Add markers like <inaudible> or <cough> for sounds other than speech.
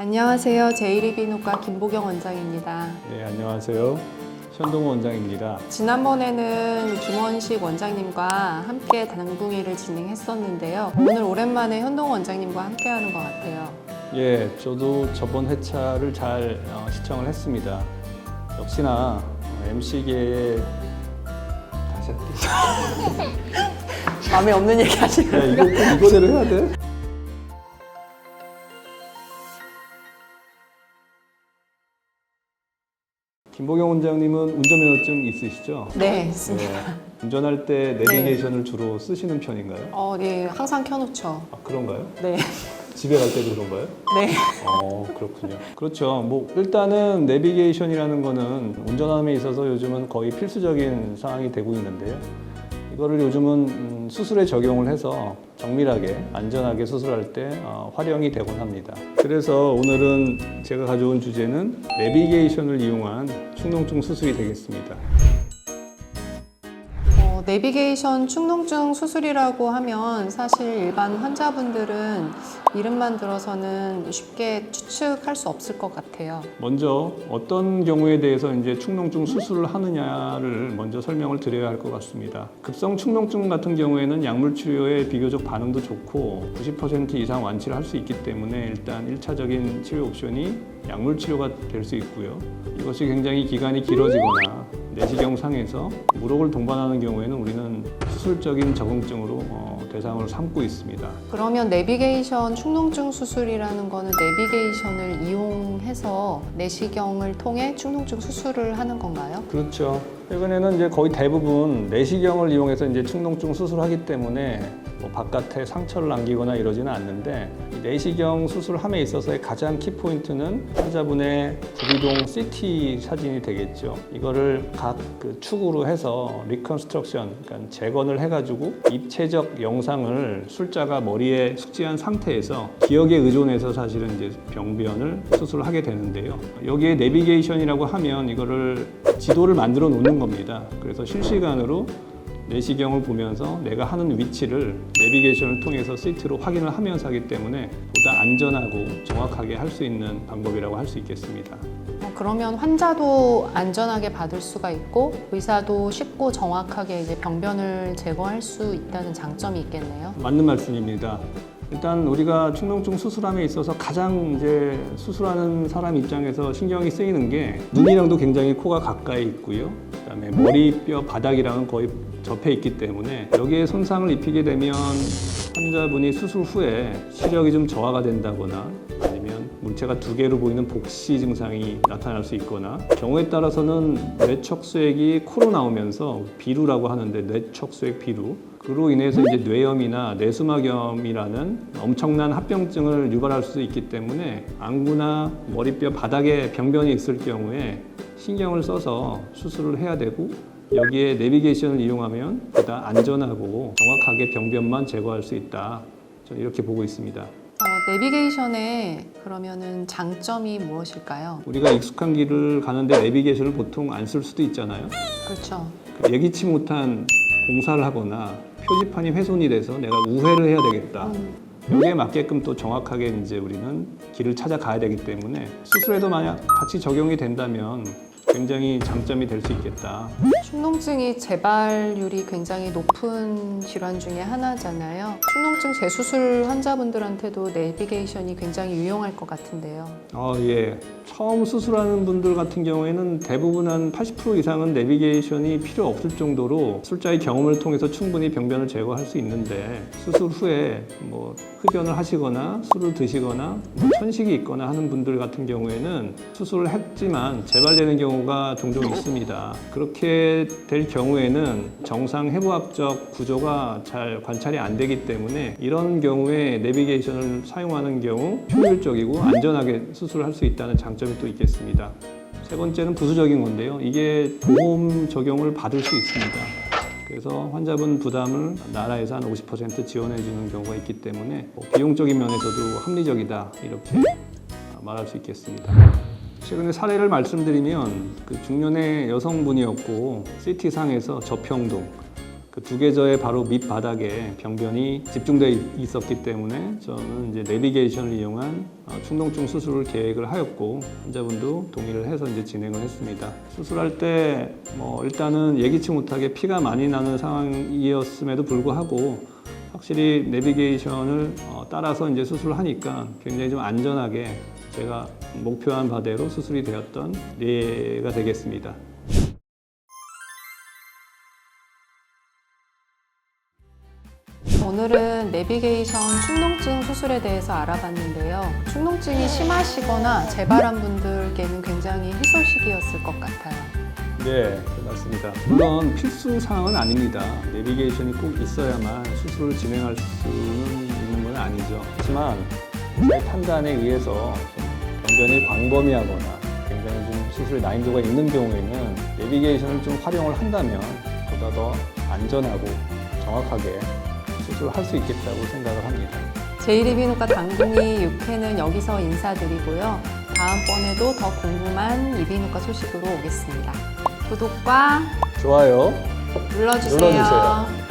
안녕하세요. 제1의비인후과 김보경 원장입니다. 네, 안녕하세요. 현동호 원장입니다. 지난번에는 김원식 원장님과 함께 당궁회를 진행했었는데요. 오늘 오랜만에 현동 원장님과 함께 하는 것 같아요. 예, 저도 저번 회차를 잘 어, 시청을 했습니다. 역시나 MC계의 다시 할게. <laughs> 마음에 없는 얘기 하시고. 야, 이거 꼭 이거대로 해야 돼? 김보경 원장님은 운전면허증 있으시죠? 네, 있습니다. 네. 운전할 때 <laughs> 내비게이션을 주로 쓰시는 편인가요? 어, 네, 항상 켜놓죠. 아, 그런가요? 네, 집에 갈 때도 그런가요? 네. 어 그렇군요. 그렇죠. 뭐 일단은 내비게이션이라는 거는 운전함에 있어서 요즘은 거의 필수적인 상황이 되고 있는데요. 이거를 요즘은 음, 수술에 적용을 해서 정밀하게 안전하게 수술할 때 어, 활용이 되곤 합니다. 그래서 오늘은 제가 가져온 주제는 내비게이션을 이용한 충농증 수술이 되겠습니다. 어, 내비게이션 충농증 수술이라고 하면 사실 일반 환자분들은 이름만 들어서는 쉽게 추측할 수 없을 것 같아요. 먼저 어떤 경우에 대해서 이제 축농증 수술을 하느냐를 먼저 설명을 드려야 할 것 같습니다. 급성 축농증 같은 경우에는 약물 치료에 비교적 반응도 좋고 90% 이상 완치를 할 수 있기 때문에 일단 1차적인 치료 옵션이 약물 치료가 될 수 있고요. 이것이 굉장히 기간이 길어지거나 내시경 상에서 무록을 동반하는 경우에는 우리는 수술적인 적응증으로 어, 대상을 삼고 있습니다. 그러면 내비게이션 충농증 수술이라는 거는 내비게이션을 이용해서 내시경을 통해 충농증 수술을 하는 건가요? 그렇죠. 최근에는 이제 거의 대부분 내시경을 이용해서 이제 충농증 수술하기 때문에 뭐 바깥에 상처를 남기거나 이러지는 않는데 이 내시경 수술함에 있어서의 가장 키 포인트는 환자분의 구비동 CT 사진이 되겠죠. 이거를 각 그 축으로 해서 리컨스트럭션, 그러니까 재건을 해가지고 입체적 영상을 술자가 머리에 숙지한 상태에서 기억에 의존해서 사실은 이제 병변을 수술을 하게 되는데요. 여기에 내비게이션이라고 하면 이거를 지도를 만들어 놓는 겁니다. 그래서 실시간으로 내시경을 보면서 내가 하는 위치를 내비게이션을 통해서 시트로 확인을 하면서 하기 때문에 보다 안전하고 정확하게 할 수 있는 방법이라고 할 수 있겠습니다. 어, 그러면 환자도 안전하게 받을 수가 있고 의사도 쉽고 정확하게 이제 병변을 제거할 수 있다는 장점이 있겠네요. 맞는 말씀입니다. 일단 우리가 축농증 수술함에 있어서 가장 이제 수술하는 사람 입장에서 신경이 쓰이는 게 눈이랑도 굉장히 코가 가까이 있고요. 그다음에 머리뼈 바닥이랑은 거의 접해 있기 때문에 여기에 손상을 입히게 되면 환자분이 수술 후에 시력이 좀 저하가 된다거나 물체가 두 개로 보이는 복시 증상이 나타날 수 있거나 경우에 따라서는 뇌척수액이 코로 나오면서 비루라고 하는데 뇌척수액 비루 그로 인해서 이제 뇌염이나 뇌수막염이라는 엄청난 합병증을 유발할 수 있기 때문에 안구나 머리뼈 바닥에 병변이 있을 경우에 신경을 써서 수술을 해야 되고 여기에 내비게이션을 이용하면 보다 안전하고 정확하게 병변만 제거할 수 있다. 저는 이렇게 보고 있습니다. 어, 내비게이션의 그러면은 장점이 무엇일까요? 우리가 익숙한 길을 가는데 내비게이션을 보통 안 쓸 수도 있잖아요. 그렇죠. 그 예기치 못한 공사를 하거나 표지판이 훼손이 돼서 내가 우회를 해야 되겠다. 음, 여기에 맞게끔 또 정확하게 이제 우리는 길을 찾아가야 되기 때문에 수술에도 만약 같이 적용이 된다면 굉장히 장점이 될 수 있겠다. 충농증이 재발률이 굉장히 높은 질환 중에 하나잖아요. 충농증 재수술 환자분들한테도 내비게이션이 굉장히 유용할 것 같은데요. 어, 예. 처음 수술하는 분들 같은 경우에는 대부분 한 80% 이상은 내비게이션이 필요 없을 정도로 술자의 경험을 통해서 충분히 병변을 제거할 수 있는데 수술 후에 뭐 흡연을 하시거나 술을 드시거나 뭐 천식이 있거나 하는 분들 같은 경우에는 수술을 했지만 재발되는 경우가 종종 있습니다. 그렇게 될 경우에는 정상 해부학적 구조가 잘 관찰이 안 되기 때문에 이런 경우에 내비게이션을 사용하는 경우 효율적이고 안전하게 수술할 수 있다는 장점이 또 있겠습니다. 세 번째는 부수적인 건데요. 이게 보험 적용을 받을 수 있습니다. 그래서 환자분 부담을 나라에서 한 50% 지원해 주는 경우가 있기 때문에 뭐 비용적인 면에서도 합리적이다 이렇게 말할 수 있겠습니다. 최근에 사례를 말씀드리면 그 중년의 여성분이었고 CT 상에서 저평동 그 두개저의 바로 밑바닥에 병변이 집중돼 있었기 때문에 저는 이제 내비게이션을 이용한 어, 충동증 수술을 계획을 하였고 환자분도 동의를 해서 이제 진행을 했습니다. 수술할 때 뭐 일단은 예기치 못하게 피가 많이 나는 상황이었음에도 불구하고 확실히 내비게이션을 어, 따라서 이제 수술을 하니까 굉장히 좀 안전하게 제가 목표한 바대로 수술이 되었던 예가 되겠습니다. 오늘은 내비게이션 충농증 수술에 대해서 알아봤는데요. 충농증이 심하시거나 재발한 분들께는 굉장히 희소식이었을 것 같아요. 네, 맞습니다. 물론 필수 사항은 아닙니다. 내비게이션이 꼭 있어야만 수술을 진행할 수는 있는 건 아니죠. 하지만 제 판단에 의해서 좀 병변이 광범위하거나 굉장히 좀 수술 난이도가 있는 경우에는 내비게이션을 좀 활용을 한다면 보다 더 안전하고 정확하게 수술을 할 수 있겠다고 생각을 합니다. 제1이비인후과 당근이 6회는 여기서 인사드리고요. 다음번에도 더 궁금한 이비인후과 소식으로 오겠습니다. 구독과 좋아요. 눌러주세요. 눌러주세요.